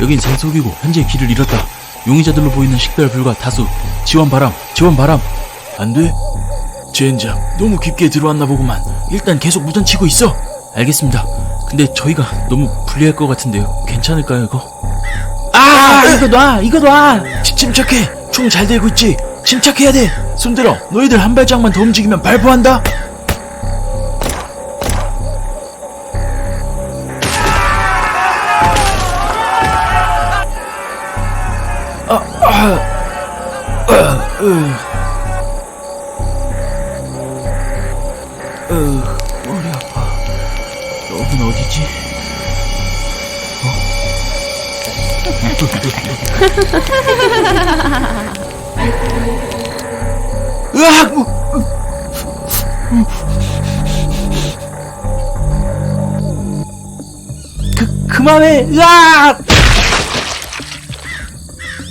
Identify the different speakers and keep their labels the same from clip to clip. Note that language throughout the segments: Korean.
Speaker 1: 여긴 산속이고 현재 길을 잃었다. 용의자들로 보이는 식별 불가 다수. 지원 바람, 지원 바람. 안 돼? 젠장, 너무 깊게 들어왔나 보구만. 일단 계속 무전치고 있어. 알겠습니다. 근데 저희가 너무 불리할 것 같은데요. 괜찮을까요, 이거? 아, 이거 놔, 이거 놔. 치- 침착해. 총 잘 들고 있지. 침착해야 돼. 손들어. 너희들 한 발짝만 더 움직이면 발포한다. 으, 머리 아파. 너는 어디지? 어? 으악! 그, 그만해! 으악!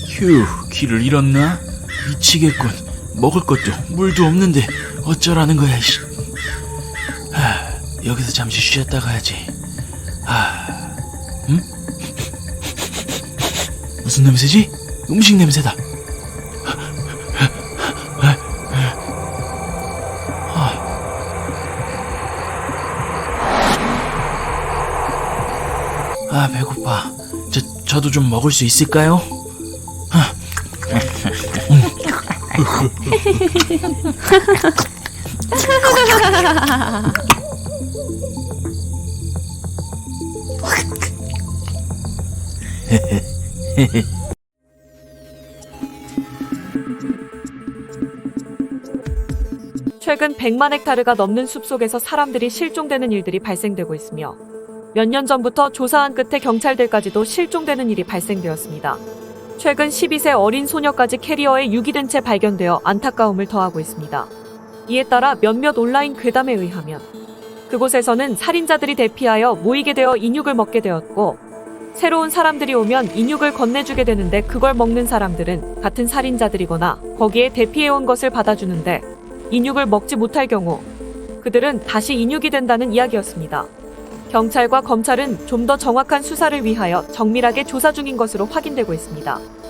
Speaker 1: 휴, 길을 잃었나? 미치겠군. 먹을 것도 물도 없는데 어쩌라는 거야, 씨. 하, 여기서 잠시 쉬었다 가야지. 아, 음? 무슨 냄새지? 음식 냄새다. 아, 배고파. 저, 저도 좀 먹을 수 있을까요?
Speaker 2: 최근 100만 헥타르가 넘는 숲속에서 사람들이 실종되는 일들이 발생되고 있으며 몇 년 전부터 조사한 끝에 경찰들까지도 실종되는 일이 발생되었습니다. 최근 12세 어린 소녀까지 캐리어에 유기된 채 발견되어 안타까움을 더하고 있습니다. 이에 따라 몇몇 온라인 괴담에 의하면 그곳에서는 살인자들이 대피하여 모이게 되어 인육을 먹게 되었고 새로운 사람들이 오면 인육을 건네주게 되는데 그걸 먹는 사람들은 같은 살인자들이거나 거기에 대피해온 것을 받아주는데 인육을 먹지 못할 경우 그들은 다시 인육이 된다는 이야기였습니다. 경찰과 검찰은 좀 더 정확한 수사를 위하여 정밀하게 조사 중인 것으로 확인되고 있습니다.